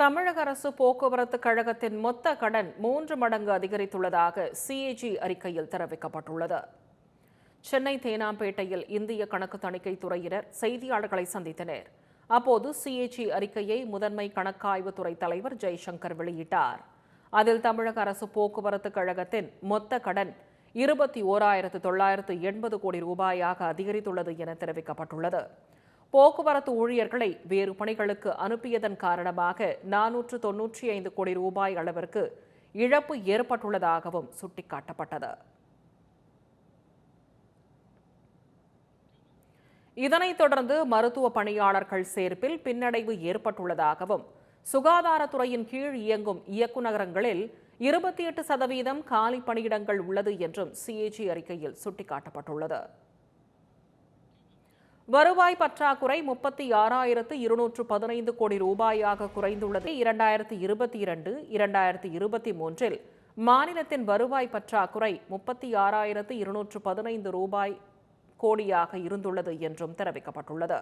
தமிழக அரசு போக்குவரத்து கழகத்தின் மொத்த கடன் மூன்று மடங்கு அதிகரித்துள்ளதாக சிஏஜி அறிக்கையில் தெரிவிக்கப்பட்டுள்ளது. சென்னை தேனாம்பேட்டையில் இந்திய கணக்கு தணிக்கை துறையினர் செய்தியாளர்களை சந்தித்தனர். அப்போது சிஏஜி அறிக்கையை முதன்மை கணக்காய்வு துறை தலைவர் ஜெய்சங்கர் வெளியிட்டார். அதில் தமிழக அரசு போக்குவரத்து கழகத்தின் மொத்த கடன் இருபத்தி ஓராயிரத்து தொள்ளாயிரத்து எண்பது கோடி ரூபாயாக அதிகரித்துள்ளது என தெரிவிக்கப்பட்டுள்ளது. போக்குவரத்து ஊழியர்களை வேறு பணிகளுக்கு அனுப்பியதன் காரணமாக நானூற்று தொன்னூற்றி ஐந்து கோடி ரூபாய் அளவிற்கு இழப்பு ஏற்பட்டுள்ளதாகவும் சுட்டிக்காட்டப்பட்டது. இதனைத் தொடர்ந்து மருத்துவ பணியாளர்கள் சேர்ப்பில் பின்னடைவு ஏற்பட்டுள்ளதாகவும் சுகாதாரத்துறையின் கீழ் இயங்கும் இயக்குநரகங்களில் இருபத்தி எட்டு சதவீதம் காலி பணியிடங்கள் உள்ளது என்றும் சிஏஜி அறிக்கையில் சுட்டிக்காட்டப்பட்டுள்ளது. வருவாய் பற்றாக்குறை முப்பத்தி ஆறாயிரத்து இருநூற்று பதினைந்து கோடி ரூபாயாக குறைந்துள்ளது. இரண்டாயிரத்தி இருபத்தி இரண்டு இரண்டாயிரத்தி இருபத்தி மூன்றில் மாநிலத்தின் வருவாய் பற்றாக்குறை முப்பத்தி ஆறாயிரத்து இருநூற்று பதினைந்து ரூபாய் கோடியாக இருந்துள்ளது என்றும் தெரிவிக்கப்பட்டுள்ளது.